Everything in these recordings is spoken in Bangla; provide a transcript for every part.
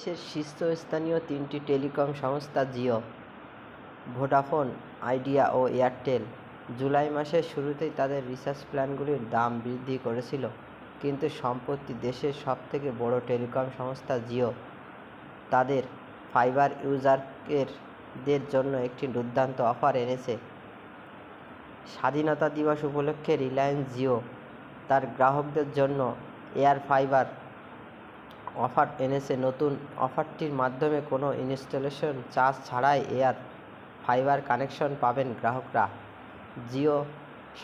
দেশের শীর্ষস্থানীয় তিনটি টেলিকম সংস্থা জিও, ভোডাফোন, আইডিয়া ও এয়ারটেল জুলাই মাসের শুরুতেই তাদের রিচার্জ প্ল্যানগুলির দাম বৃদ্ধি করেছিল। কিন্তু সম্প্রতি দেশের সবথেকে বড় টেলিকম সংস্থা জিও তাদের ফাইবার ইউজারদের জন্য একটি দুর্দান্ত অফার এনেছে। স্বাধীনতা দিবস উপলক্ষে রিলায়েন্স জিও তার গ্রাহকদের জন্য এয়ার ফাইবার অফার এনেছে। নতুন অফারটির মাধ্যমে কোনো ইনস্টলেশন চার্জ ছাড়াই এয়ার ফাইবার কানেকশন পাবেন গ্রাহকরা। জিও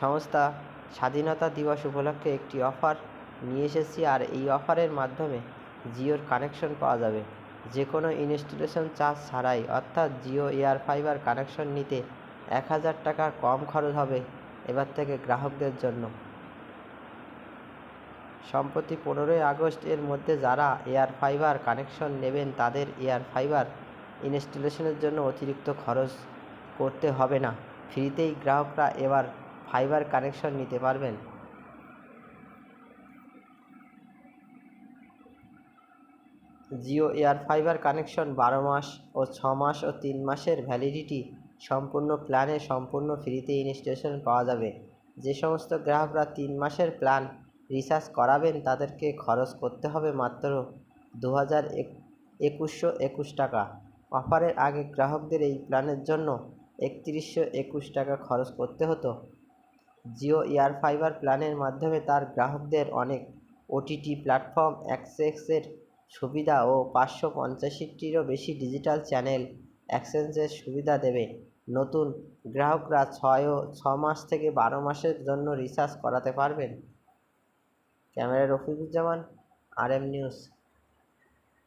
সংস্থা স্বাধীনতা দিবস উপলক্ষে একটি অফার নিয়ে এসেছি আর এই অফারের মাধ্যমে জিওর কানেকশন পাওয়া যাবে। যে কোনো ইনস্টলেশন চার্জ ছাড়াই, অর্থাৎ জিও এয়ার ফাইবার কানেকশন নিতে এক হাজার টাকার কম খরচ হবে এবার থেকে গ্রাহকদের জন্য। সম্প্রতি পনেরোই আগস্ট এর মধ্যে যারা এয়ার ফাইবার কানেকশন নেবেন, তাদের এয়ার ফাইবার ইনস্টলেশনের জন্য অতিরিক্ত খরচ করতে হবে না। ফ্রিতেই গ্রাহকরা এবার ফাইবার কানেকশন নিতে পারবেন। জিও এয়ার ফাইবার কানেকশন বারো মাস ও ছ মাস ও তিন মাসের ভ্যালিডিটি সম্পূর্ণ প্ল্যানে সম্পূর্ণ ফ্রিতে ইনস্টলেশন পাওয়া যাবে। যে সমস্ত গ্রাহকরা তিন মাসের প্ল্যান রিচার্জ করাবেন, তাদেরকে খরচ করতে হবে মাত্র দু হাজার একুশশো একুশ টাকা। অফারের আগে গ্রাহকদের এই প্ল্যানের জন্য একত্রিশশো একুশ টাকা খরচ করতে হতো। জিও এয়ার ফাইবার প্ল্যানের মাধ্যমে তার গ্রাহকদের অনেক ওটিটি প্ল্যাটফর্ম অ্যাক্সেসের সুবিধা ও পাঁচশো পঞ্চাশটিরও বেশি ডিজিটাল চ্যানেল অ্যাক্সেসের সুবিধা দেবে। নতুন গ্রাহকরা ছয় ও ছ মাস থেকে বারো মাসের জন্য রিচার্জ করাতে পারবেন। Camera Rafiquzzaman R M news.